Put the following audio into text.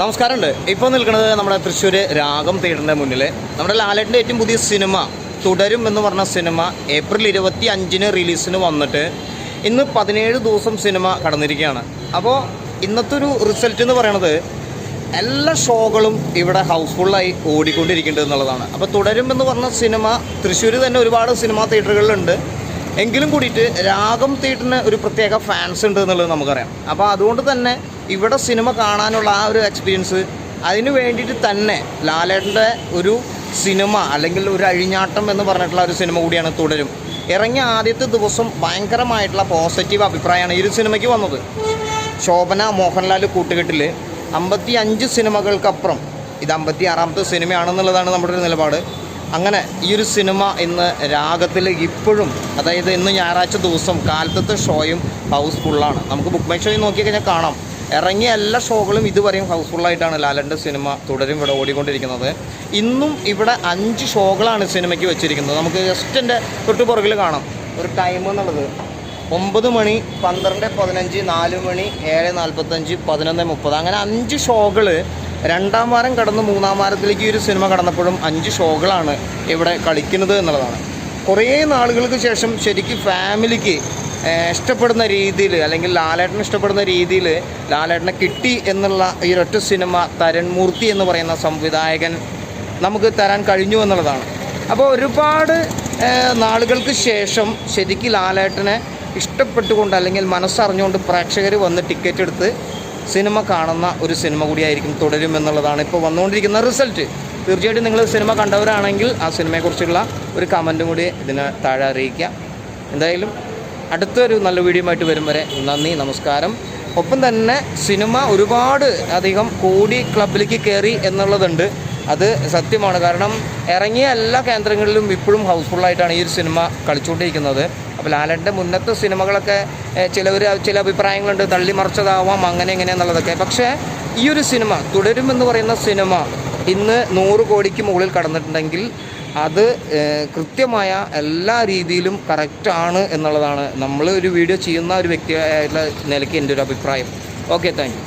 നമസ്കാരമുണ്ട്. ഇപ്പോൾ നിൽക്കുന്നത് നമ്മുടെ തൃശ്ശൂർ രാഗം തിയേറ്ററിന്റെ മുന്നിൽ നമ്മുടെ ലാലേട്ടിന്റെ ഏറ്റവും പുതിയ സിനിമ തുടരും എന്ന് പറഞ്ഞ സിനിമ ഏപ്രിൽ ഇരുപത്തി അഞ്ചിന് റിലീസിന് വന്നിട്ട് ഇന്ന് പതിനേഴ് ദിവസം സിനിമ കടന്നിരിക്കുകയാണ്. അപ്പോൾ ഇന്നത്തെ ഒരു റിസൾട്ട് എന്ന് പറയണത് എല്ലാ ഷോകളും ഇവിടെ ഹൗസ്ഫുള്ളായി ഓടിക്കൊണ്ടിരിക്കേണ്ടത് എന്നുള്ളതാണ്. അപ്പോൾ തുടരും എന്ന് പറഞ്ഞ സിനിമ തൃശ്ശൂർ തന്നെ ഒരുപാട് സിനിമാ തിയേറ്ററുകളിലുണ്ട്. എങ്കിലും കൂടിയിട്ട് രാഗം തിയേറ്ററിന് ഒരു പ്രത്യേക ഫാൻസ് ഉണ്ട് എന്നുള്ളത് നമുക്കറിയാം. അപ്പോൾ അതുകൊണ്ട് തന്നെ ഇവിടെ സിനിമ കാണാനുള്ള ആ ഒരു എക്സ്പീരിയൻസ് അതിന് വേണ്ടിയിട്ട് തന്നെ ലാലേട്ടന്റെ ഒരു സിനിമ അല്ലെങ്കിൽ ഒരു അഴിഞ്ഞാട്ടം എന്ന് പറഞ്ഞിട്ടുള്ള ഒരു സിനിമ കൂടിയാണ് തുടരും. ഇറങ്ങിയ ആദ്യത്തെ ദിവസം ഭയങ്കരമായിട്ടുള്ള പോസിറ്റീവ് അഭിപ്രായമാണ് ഈ ഒരു സിനിമയ്ക്ക് വന്നത്. ശോഭന മോഹൻലാൽ കൂട്ടുകെട്ടിൽ അമ്പത്തി അഞ്ച് സിനിമകൾക്കപ്പുറം ഇത് അമ്പത്തി ആറാമത്തെ സിനിമയാണെന്നുള്ളതാണ് നമ്മുടെ ഒരു നിലപാട്. അങ്ങനെ ഈ ഒരു സിനിമ ഇന്ന് രാഗത്തിൽ ഇപ്പോഴും അതായത് ഇന്ന് ഞായറാഴ്ച ദിവസം കാലത്തത്തെ ഷോയും ഹൗസ്ഫുള്ളാണ്. നമുക്ക് ബുക്ക് മൈ ഷോയിൽ നോക്കി കാണാം. ഇറങ്ങിയ എല്ലാ ഷോകളും ഇതുവരെയും ഹൗസ്ഫുള്ളായിട്ടാണ് ലാലന്റെ സിനിമ തുടരും ഇവിടെ ഓടിക്കൊണ്ടിരിക്കുന്നത്. ഇന്നും ഇവിടെ അഞ്ച് ഷോകളാണ് സിനിമയ്ക്ക് വെച്ചിരിക്കുന്നത്. നമുക്ക് ജസ്റ്റ് എന്റെ തൊട്ട് പുറകിൽ കാണാം. ഒരു ടൈം എന്നുള്ളത്. ഒമ്പത് മണി പന്ത്രണ്ട് പതിനഞ്ച് നാല് മണി ഏഴ് നാൽപ്പത്തഞ്ച് പതിനൊന്ന് മുപ്പത്. അങ്ങനെ അഞ്ച് ഷോകൾ രണ്ടാം വാരം കടന്ന് മൂന്നാം വാരത്തിലേക്ക് ഈ ഒരു സിനിമ കടന്നപ്പോഴും അഞ്ച് ഷോകളാണ് ഇവിടെ കളിക്കുന്നത് എന്നുള്ളതാണ്. കുറേ നാളുകൾക്ക് ശേഷം ശരിക്കും ഫാമിലിക്ക് ഇഷ്ടപ്പെടുന്ന രീതിയിൽ അല്ലെങ്കിൽ ലാലേട്ടന് ഇഷ്ടപ്പെടുന്ന രീതിയിൽ ലാലേട്ടനെ കിട്ടി എന്നുള്ള ഈ ഒരൊറ്റ സിനിമ തരൺമൂർത്തി എന്ന് പറയുന്ന സംവിധായകൻ നമുക്ക് തരാൻ കഴിഞ്ഞു എന്നുള്ളതാണ്. അപ്പോൾ ഒരുപാട് നാളുകൾക്ക് ശേഷം ശരിക്കും ലാലേട്ടനെ ഇഷ്ടപ്പെട്ടുകൊണ്ട് അല്ലെങ്കിൽ മനസ്സറിഞ്ഞുകൊണ്ട് പ്രേക്ഷകർ വന്ന് ടിക്കറ്റ് എടുത്ത് സിനിമ കാണുന്ന ഒരു സിനിമ കൂടിയായിരിക്കും തുടരും എന്നുള്ളതാണ് ഇപ്പോൾ വന്നുകൊണ്ടിരിക്കുന്ന റിസൾട്ട്. തീർച്ചയായിട്ടും നിങ്ങൾ സിനിമ കണ്ടവരാണെങ്കിൽ ആ സിനിമയെക്കുറിച്ചുള്ള ഒരു കമന്റും കൂടി ഇതിന് താഴെ അറിയിക്കുക എന്തായാലും അടുത്തൊരു നല്ല വീഡിയോ ആയിട്ട് വരും വരെ. നന്ദി നമസ്കാരം. ഒപ്പം തന്നെ സിനിമ ഒരുപാട് അധികം കോടി ക്ലബിലേക്ക് കയറി എന്നുള്ളതുണ്ട്. അത് സത്യമാണ്. കാരണം ഇറങ്ങിയ എല്ലാ കേന്ദ്രങ്ങളിലും ഇപ്പോഴും ഹൗസ്ഫുള്ളായിട്ടാണ് ഈ ഒരു സിനിമ കളിച്ചുകൊണ്ടിരിക്കുന്നത്. അപ്പോൾ ലാലന്റെ മുന്നത്തെ സിനിമകളൊക്കെ ചിലവർ ചില അഭിപ്രായങ്ങളുണ്ട്. തള്ളിമറിച്ചതാവാം അങ്ങനെ ഇങ്ങനെ എന്നുള്ളതൊക്കെ. പക്ഷേ ഈ ഒരു സിനിമ തുടരുമെന്ന് പറയുന്ന സിനിമ ഇന്ന് നൂറ് കോടിക്ക് മുകളിൽ കടന്നിട്ടുണ്ടെങ്കിൽ അത് കൃത്യമായ എല്ലാ രീതിയിലും കറക്റ്റാണ് എന്നുള്ളതാണ്. നമ്മൾ ഒരു വീഡിയോ ചെയ്യുന്ന ഒരു വ്യക്തിയായിട്ടുള്ള നിലയ്ക്ക് എന്റെ ഒരു അഭിപ്രായം. Okay thank